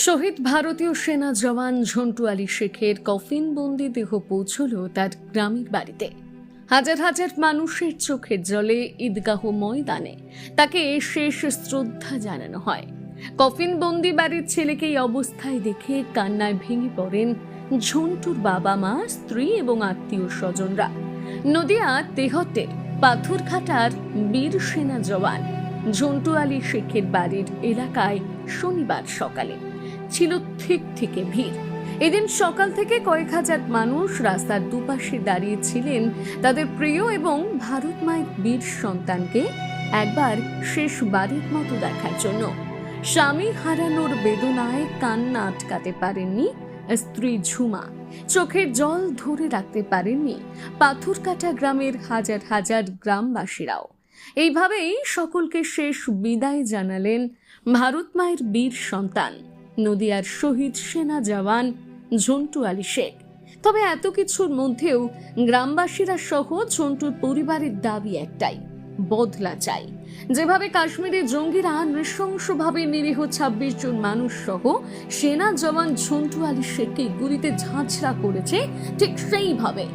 শহীদ ভারতীয় সেনা জওয়ান ঝন্টু আলী শেখের কফিনবন্দি দেহ পৌঁছল তার গ্রামের বাড়িতে। হাজার হাজার মানুষের চোখের জলে ঈদগাহ ময়দানে তাকে শেষ শ্রদ্ধা জানানো হয়। কফিনবন্দি বাড়ির ছেলেকে এই অবস্থায় দেখে কান্নায় ভেঙে পড়েন ঝন্টুর বাবা মা, স্ত্রী এবং আত্মীয় স্বজনরা। নদিয়া তেহটের পাথরঘাটার বীর সেনা জওয়ান ঝন্টু আলী শেখের বাড়ির এলাকায় শনিবার সকালে ছিল ঠিক থেকে ভিড়। এদিন সকাল থেকে কয়েক হাজার মানুষ রাস্তার দুপাশে দাঁড়িয়ে ছিলেন তাদের প্রিয় এবং ভারত মায়ের বীর সন্তানকে একবার শেষ বাড়ির মতো দেখার জন্য। স্বামী হারানোর বেদনায় কান্না আটকাতে পারেননি স্ত্রী ঝুমা। চোখের জল ধরে রাখতে পারেননি পাথরকাটা গ্রামের হাজার হাজার গ্রামবাসীরাও। এইভাবেই সকলকে শেষ বিদায় জানালেন ভারত মায়ের বীর সন্তান। নদিয়ার শহীদ সেনা জওয়ান ঝন্টু আলী শেখ। তবে এত কিছুর মধ্যেও গ্রামবাসীরা সহ ঝন্টুর পরিবারের দাবি একটাই, বদলা চাই। যেভাবে কাশ্মীরে জঙ্গিরা নৃশংসভাবে নিরীহ ছাব্বিশ জন মানুষ সহ সেনা জওয়ান ঝন্টু আলী শেখকে গুলিতে ঝাঁঝরা করেছে, ঠিক সেইভাবে।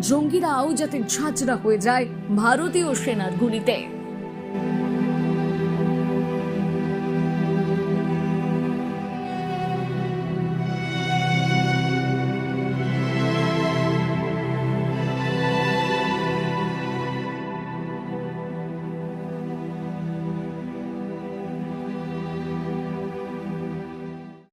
জঙ্গিরাও যাতে ঝাঁঝরা হয়ে যায় ভারতীয় সেনার গুলিতে।